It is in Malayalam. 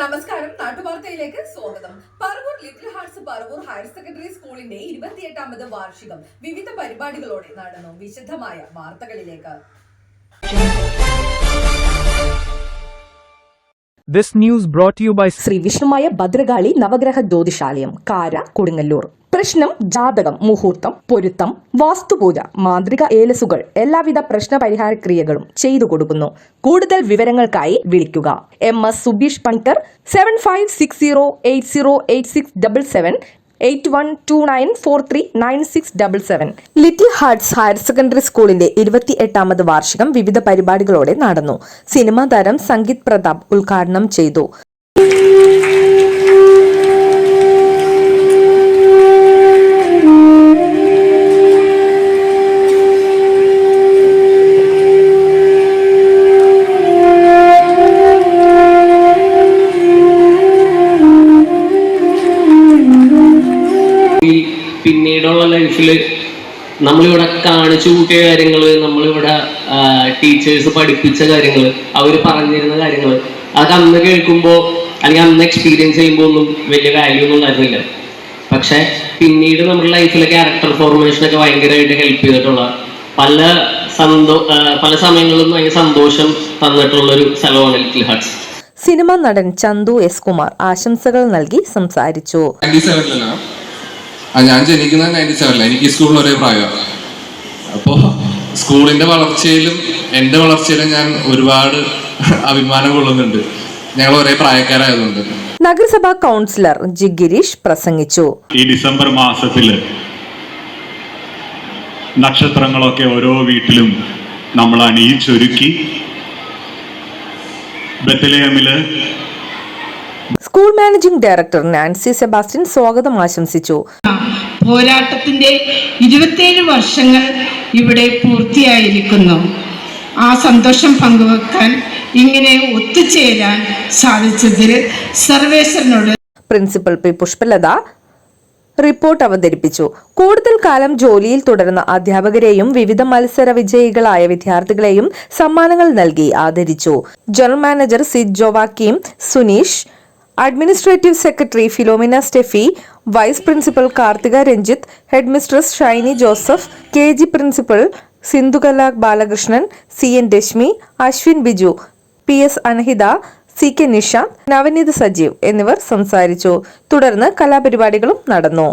നമസ്കാരം. നാട്ടുവാർത്തയിലേക്ക് സ്വാഗതം. Paravur little hearts Paravur higher secondary സ്കൂളിന്റെ ഇരുപത്തിയെട്ടാമത് വാർഷികം വിവിധ പരിപാടികളോടെ നടന്നു. വിശദമായ വാർത്തകളിലേക്ക്. This news brought you by Shri Vishnumaya Bhadrakali Navagraha Jyothishalayam കാര കൊടുങ്ങല്ലൂർ. പ്രശ്നം ജാതകം മുഹൂർത്തം പൊരുത്തം വാസ്തുപൂജ മാന്ത്രിക ഏലസുകൾ എല്ലാവിധ പ്രശ്ന പരിഹാര ക്രിയകളും ചെയ്തു കൊടുക്കുന്നു. കൂടുതൽ വിവരങ്ങൾക്കായി വിളിക്കുക. M S Subeesh Panicker seven five six zero eight zero eight six double seven eight one two nine four three nine six double seven. Little hearts higher secondary സ്കൂളിന്റെ ഇരുപത്തി എട്ടാമത് വാർഷികം വിവിധ പരിപാടികളോടെ നടന്നു. സിനിമാ താരം സംഗീത് പ്രതാപ് ഉദ്ഘാടനം ചെയ്തു. ഈ പിന്നീടുള്ള ലൈഫിൽ നമ്മളിവിടെ കാണിച്ചു കൂട്ടിയ കാര്യങ്ങൾ നമ്മളിവിടെ ടീച്ചേഴ്സ് പഠിപ്പിച്ച കാര്യങ്ങൾ അവർ പറഞ്ഞിരുന്ന കാര്യങ്ങൾ അതൊക്കെ അന്ന് കേൾക്കുമ്പോൾ അല്ലെങ്കിൽ അന്ന് എക്സ്പീരിയൻസ് ചെയ്യുമ്പോൾ ഒന്നും വലിയ വാല്യൂ ഒന്നും ഉണ്ടായിരുന്നില്ല. പക്ഷെ പിന്നീട് നമ്മുടെ ലൈഫിലെ ക്യാരക്ടർ ഫോർമേഷനൊക്കെ ഭയങ്കരമായിട്ട് ഹെൽപ്പ് ചെയ്തിട്ടുള്ള പല സന്തോ പല സമയങ്ങളിലും ഭയങ്കര സന്തോഷം തന്നിട്ടുള്ള ഒരു സ്ഥലമാണ് ലിറ്റിൽ ഹാർട്സ് സിനിമാ നടൻ ചന്തു എസ് കുമാർ ആശംസകൾ നൽകി സംസാരിച്ചു. ഞാൻ ജനിക്കുന്നത് നയന്റി സെവനിലാണ് എനിക്ക് ഈ സ്കൂളിൽ ഒരേ പ്രായമാണ് അപ്പോൾ സ്കൂളിന്റെ വളർച്ചയിലും എന്റെ വളർച്ചയിലും ഞാൻ ഒരുപാട് അഭിമാനം കൊള്ളുന്നുണ്ട്. ഞങ്ങൾ ഒരേ പ്രായക്കാരായതുകൊണ്ട്. നഗരസഭാ കൗൺസിലർ ജി ഗിരീഷ് പ്രസംഗിച്ചു. ഈ ഡിസംബർ മാസത്തിൽ നക്ഷത്രങ്ങളൊക്കെ ഓരോ വീട്ടിലും നമ്മൾ അണിയിച്ചൊരുക്കി ബത്തലേഹമിൽ school managing director Nancy Sebastian സ്വാഗതം ആശംസിച്ചു. പോരാട്ടത്തിന്റെ ഇരുപത്തിയേഴ് വർഷങ്ങൾ ഇവിടെ പൂർത്തിയായിരിക്കുന്നു. ആ സന്തോഷം പങ്കുവെക്കാൻ ഇങ്ങനെ ഒത്തുചേരാൻ സാധിച്ചതിൽ സർവേശ്വരനോട് പ്രിൻസിപ്പൽ പി പുഷ്പലത റിപ്പോർട്ട് അവതരിപ്പിച്ചു. കൂടുതൽ കാലം ജോലിയിൽ തുടരുന്ന അധ്യാപകരെയും വിവിധ മത്സര വിജയികളായ വിദ്യാർത്ഥികളെയും സമ്മാനങ്ങൾ നൽകി ആദരിച്ചു. General manager C Joachim Suneesh administrative secretary Philomina Steffi vice principal Karthika Ranjith head mistress Shiny Joseph K G principal Sindhukala Balakrishnan C N Reshmi Ashwin Biju P S Anahita C K Nishanth Navaneeth Sajeev എന്നിവർ സംസാരിച്ചു. തുടർന്ന് കലാപരിപാടികളും നടന്നു.